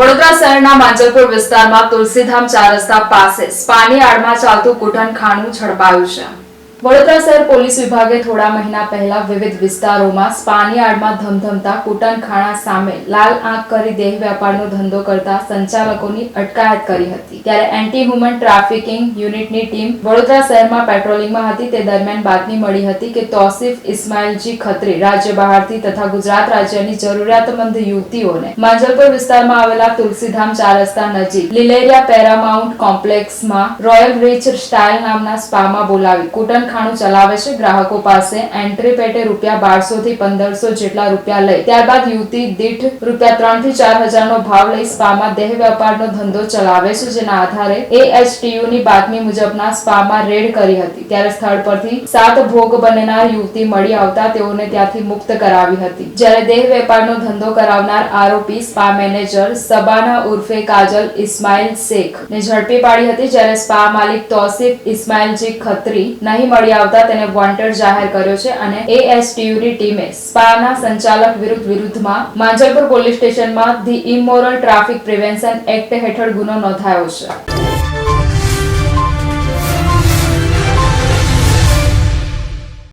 વડોદરા શહેરના માંજલપુર વિસ્તારમાં તુલસીધામ ચાર રસ્તા પાસે સ્પાની આડમાં ચાલતું કૂટણખાનું ઝડપાયું છે. વડોદરા શહેર પોલીસ વિભાગે થોડા મહિના પહેલા વિવિધ વિસ્તારોમાં સ્પાનિયાર્ડમાં ધમધમતા, કુટનખાણા સામે લાલ આંખ કરી દેહ વેપારનો ધંધો કરતા સંચાલકોની અટકાયત કરી હતી. ત્યારે એન્ટી હ્યુમન ટ્રાફિકિંગ યુનિટની ટીમ વડોદરા શહેરમાં પેટ્રોલિંગમાં હતી. તે દરમિયાન બાતમી મળી હતી કે તોસીફ ઇસ્માઇલજી ખત્રી રાજ્ય બહારથી તથા ગુજરાત રાજ્યની જરૂરિયાતમંદ યુવતીઓને માંજલપુર વિસ્તારમાં આવેલા તુલસીધામ ચાર રસ્તા નજીક લીલેરિયા પેરામાઉન્ટ કોમ્પ્લેક્સમાં રોયલ રીચ સ્ટાઇલ નામના સ્પામાં બોલાવી કૂટણખાનું ચલાવે છે ગ્રાહકો પાસે એન્ટ્રી પેટે રૂપિયા બારસો થી પંદરસો જેટલા રૂપિયા લઈ. ત્યારબાદ યુવતી દીઠ રૂપિયા ત્રણથી ચાર હજારનો ભાવ લઈ સ્પામાં દેહ વેપારનો ધંધો ચલાવે છે, જેના આધારે ASTU ની બાતમી મુજબના સ્પામાં રેડ કરી હતી. ત્યારે સ્થળ પરથી સાત ભોગ બનનાર યુવતી મળી આવતા તેઓને ત્યાંથી મુક્ત કરાવી હતી. જ્યારે દેહ વેપારનો ધંધો કરાવનાર આરોપી સ્પા મેનેજર સબાના ઉર્ફે કાજલ ઇસ્માઇલ શેખ ને ઝડપી પાડી હતી, જ્યારે સ્પા માલિક તોસીફ ઇસ્માઇલજી ખત્રી નહીં મળી આવતા તેને વોન્ટેડ જાહેર કર્યો છે અને એએસટીયુની ટીમે સ્પાના સંચાલક વિરુદ્ધ વિરુદ્ધમાં માંજલપુર પોલીસ સ્ટેશનમાં the immoral traffic prevention act હેઠળ ગુનો નોંધાયો છે.